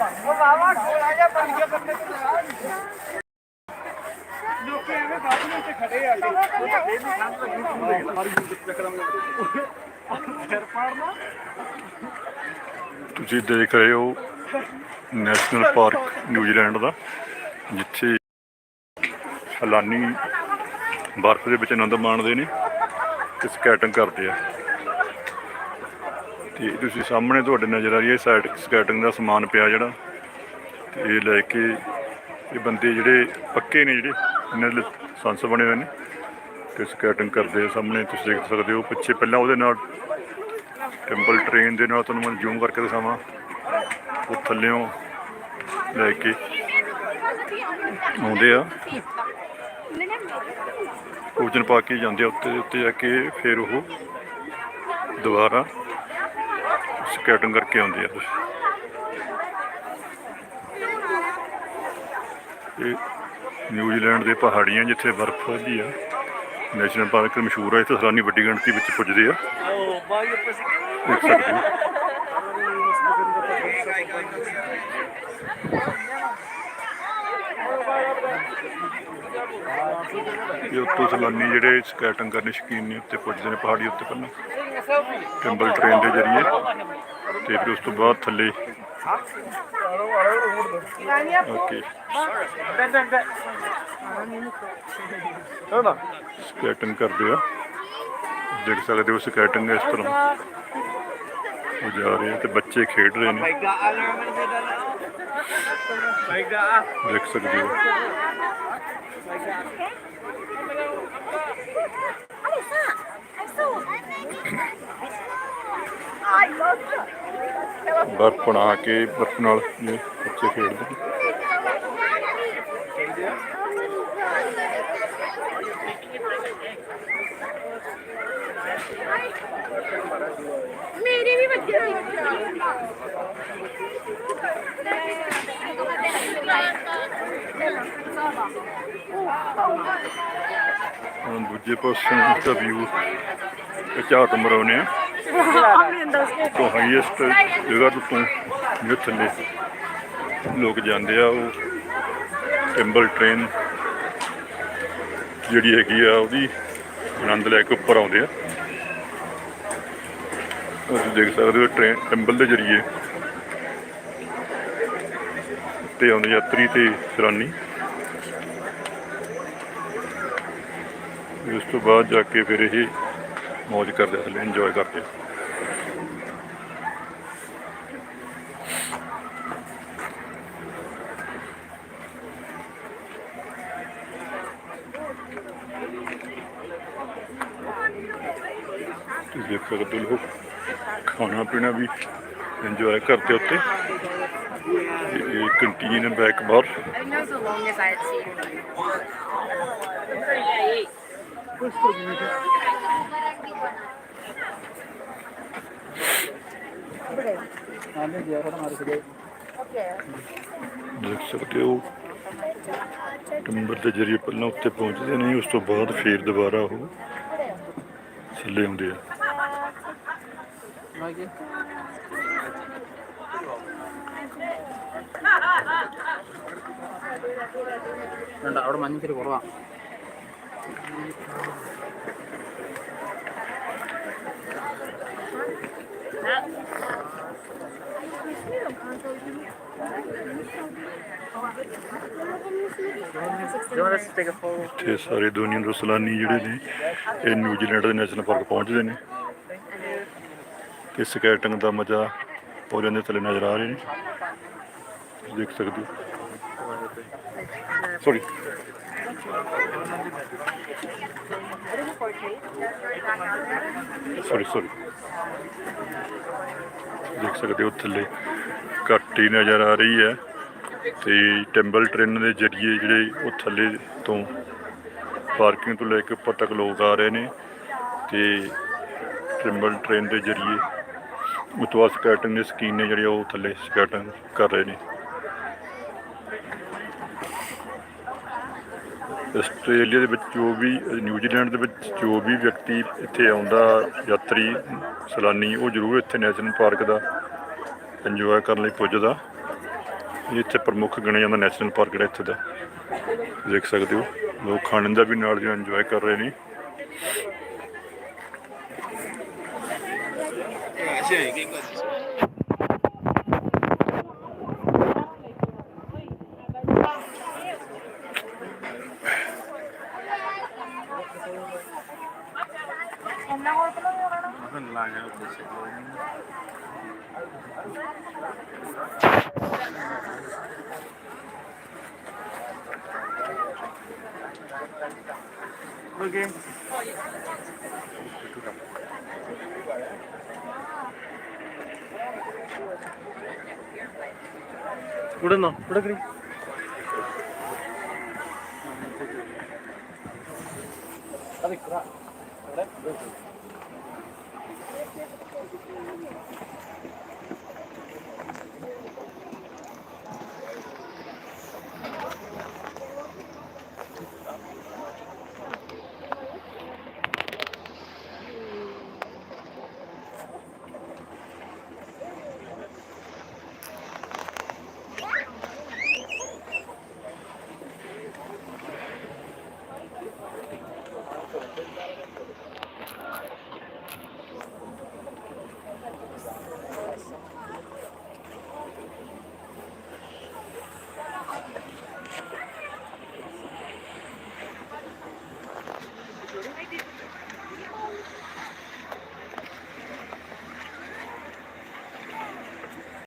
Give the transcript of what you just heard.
ਉਹ ਵਾਵਾ ਖੋਲਾ ਜਾ ਬਣ ਗਿਆ ਬੰਦੇ ਤੇ ਲੋਕੀ ਐਵੇਂ ਬਾਥਰੂਮ ਵਿੱਚ ਖੜੇ ਆ ਕੇ ਮਾਰੀ ਚੱਕਰਾਂ ਸਿਰ ਪਾੜਨਾ ਤੁਸੀਂ ਦੇਖ ਰਹੇ ਹੋ ਨੈਸ਼ਨਲ ਪਾਰਕ ਨਿਊਜ਼ੀਲੈਂਡ ਦਾ, ਜਿੱਥੇ ਸੈਲਾਨੀ ਬਰਫ਼ ਦੇ ਵਿੱਚ ਆਨੰਦ ਮਾਣਦੇ ਨੇ ਤੇ ਸਕੇਟਿੰਗ ਕਰਦੇ ਆ। ਤੇ ਤੁਸੀਂ ਸਾਹਮਣੇ ਤੁਹਾਡੇ ਨਜ਼ਰ ਆ ਰਹੀ ਹੈ ਸਾਈਡ ਸਕੇਟਿੰਗ ਦਾ ਸਮਾਨ ਪਿਆ ਜਿਹੜਾ। ਤੇ ਇਹ ਲੈ ਕੇ ਇਹ ਬੰਦੇ ਜਿਹੜੇ ਪੱਕੇ ਨੇ ਜਿਹੜੇ, ਇਹਨਾਂ ਦੇ ਸੰਸ ਬਣੇ ਹੋਏ ਨੇ। ਤੇ ਸਕੈਟਿੰਗ ਕਰਦੇ ਆ ਸਾਹਮਣੇ, ਤੁਸੀਂ ਦੇਖ ਸਕਦੇ ਹੋ ਪਿੱਛੇ ਪਹਿਲਾਂ ਉਹਦੇ ਨਾਲ ਟੈਂਪਲ ਟ੍ਰੇਨ ਦੇ ਨਾਲ ਤੁਹਾਨੂੰ ਮੈਂ ਜ਼ੂਮ ਕਰਕੇ ਦਿਖਾਵਾਂ। ਉਹ ਥੱਲਿਓਂ ਲੈ ਕੇ ਆਉਂਦੇ ਆ। ਭੋਜਨ ਪਾ ਕੇ ਜਾਂਦੇ ਆ ਉੱਤੇ ਉੱਤੇ ਜਾ ਕੇ ਫਿਰ ਉਹ ਦੁਬਾਰਾ ਸਕੇਟਿੰਗ ਕਰਕੇ ਆਉਂਦੇ ਆ ਇਹ ਨਿਊਜ਼ੀਲੈਂਡ ਦੇ ਪਹਾੜੀਆਂ ਜਿੱਥੇ ਬਰਫ਼ ਹੁੰਦੀ ਆ, ਨੈਸ਼ਨਲ ਪਾਰਕ ਮਸ਼ਹੂਰ ਹੈ ਇੱਥੇ ਸੈਲਾਨੀ ਵੱਡੀ ਗਿਣਤੀ ਵਿੱਚ ਪੁੱਜਦੇ ਆ। ਉਹ ਦੇਖ ਸਕਦੇ ਹੋ। ਇਹ ਉੱਤੋਂ ਸੈਲਾਨੀ ਜਿਹੜੇ ਸਕੇਟਿੰਗ ਕਰਨ ਸ਼ੌਕੀਨ ਨੇ ਉੱਤੇ ਪੁੱਜਦੇ ਨੇ ਪਹਾੜੀ ਉੱਤੇ ਪਹਿਲਾਂ ਟੈਂਬਲ ਟ੍ਰੇਨ ਦੇ ਜ਼ਰੀਏ। ਤੇ ਫਿਰ ਉਸ ਤੋਂ ਬਾਅਦ ਥੱਲੇ। ਓਕੇ ਸਕੇਟਿੰਗ ਕਰਦੇ ਆ। ਦੇਖ ਸਕਦੇ ਹੋ ਸਕੇਟਿੰਗ ਇਸ ਤਰ੍ਹਾਂ। ਉਹ ਜਾ ਰਹੇ ਤੇ ਬੱਚੇ ਖੇਡ ਰਹੇ ਨੇ. ਦੇਖ ਸਕਦੇ ਹੋ। बर्फ़ बना के बर्फ़ न बच्चे खेलते दूजे पास व्यू ਝਾਤ ਮਰਾਉਨੇ ਆ। ਤੋਂ ਹਾਈਐਸਟ ਜਗ੍ਹਾ ਤੋਂ ਤੋਂ ਜੋ ਥੱਲੇ ਲੋਕ ਜਾਂਦੇ ਆ ਉਹ ਟੈਂਬਲ ਟ੍ਰੇਨ ਜਿਹੜੀ ਹੈਗੀ ਆ ਉਹਦੀ ਆਨੰਦ ਲੈ ਕੇ ਉੱਪਰ ਆਉਂਦੇ ਆ। ਉਹ ਤੁਸੀਂ ਦੇਖ ਸਕਦੇ ਹੋ ਟ੍ਰੇਨ ਟੈਂਬਲ ਦੇ ਜ਼ਰੀਏ ਤੇ ਆਉਂਦੇ ਯਾਤਰੀ ਤੇ ਸੈਲਾਨੀ। ਉਸ ਤੋਂ ਬਾਅਦ ਜਾ ਕੇ ਫਿਰ ਇਹ ਮौज ਕਰਦੇ ਥੱਲੇ ਇੰਜੋਏ ਕਰਦੇ ਤੁਸੀਂ ਦੇਖ ਸਕਦੇ ਹੋ ਲੋਕ ਖਾਣਾ ਪੀਣਾ ਵੀ ਇੰਜੋਏ ਕਰਦੇ ਉੱਤੇ ਇਹ- canteen back bar I think that's ਦੇਖ ਸਕਦੇ ਹੋ ਟੰਬਰ ਦੇ ਜਰੀਏ ਪਹਿਲਾਂ ਉੱਤੇ ਪਹੁੰਚਦੇ ਨੇ ਉਸ ਤੋਂ ਬਾਅਦ ਫੇਰ ਦੁਬਾਰਾ ਉਹ ਥੱਲੇ ਆਉਂਦੇ ਆ Lagi. വേണ്ട แล้ว ਇੱਥੇ ਸਾਰੇ ਦੁਨੀਆ ਦੇ ਸਲਾਨੀ ਜਿਹੜੇ ਨੇ, ਇਹ ਨਿਊਜ਼ੀਲੈਂਡ ਦੇ ਨੈਸ਼ਨਲ ਪਾਰਕ ਪਹੁੰਚਦੇ ਨੇ। ਤੇ ਸਕੇਟਿੰਗ ਦਾ ਮਜ਼ਾ ਪੌਦਿਆਂ ਦੇ ਥੱਲੇ ਨਜ਼ਰ ਆ ਰਹੇ ਨੇ। ਦੇਖ ਸਕਦੇ ਹੋ। ਸੌਰੀ ਸੌਰੀ ਸੌਰੀ ਦੇਖ ਸਕਦੇ ਹੋ, ਥੱਲੇ ਘੱਟ ਹੀ ਨਜ਼ਰ ਆ ਰਹੀ ਹੈ। ਤੇ ਟੈਂਬਲ ਟ੍ਰੇਨ ਦੇ ਜ਼ਰੀਏ ਜਿਹੜੇ ਉਹ ਥੱਲੇ ਤੋਂ ਪਾਰਕਿੰਗ ਤੋਂ ਲੈ ਕੇ ਉੱਪਰ ਤੱਕ ਲੋਕ ਆ ਰਹੇ ਨੇ ਤੇ ਟੈਂਬਲ ਟ੍ਰੇਨ ਦੇ ਜ਼ਰੀਏ ਉਤਵਾ ਸਕੇਟਿੰਗ ਦੇ ਸਕੀਨ ਨੇ ਜਿਹੜੇ ਉਹ ਥੱਲੇ ਸਕੇਟਿੰਗ ਕਰ ਰਹੇ ਨੇ। ਆਸਟ੍ਰੇਲੀਆ ਦੇ ਵਿੱਚ ਜੋ ਵੀ, ਨਿਊਜ਼ੀਲੈਂਡ ਦੇ ਵਿੱਚ ਜੋ ਵੀ ਵਿਅਕਤੀ ਇੱਥੇ ਆਉਂਦਾ, ਯਾਤਰੀ ਸਲਾਨੀ, ਉਹ ਜ਼ਰੂਰ ਇੱਥੇ ਨੈਸ਼ਨਲ ਪਾਰਕ ਦਾ ਇੰਜੋਏ ਕਰਨ ਲਈ ਪੁੱਜਦਾ। ਇੱਥੇ ਪ੍ਰਮੁੱਖ ਗਿਣਿਆ ਜਾਂਦਾ, ਨੈਸ਼ਨਲ ਪਾਰਕ ਜਿਹੜਾ ਇੱਥੇ ਦਾ। ਦੇਖ ਸਕਦੇ ਹੋ, ਲੋਕ ਖਾਣ ਦਾ ਵੀ ਨਾਲ ਜਿਹੜਾ ਇੰਜੋਏ ਕਰ ਰਹੇ ਨੇ। ਅੱਛਾ ਇਹ ਕੀ നോക്കി ഇവിടുന്നോ? ഇവിടെ ക്രീ അതെ Thank you.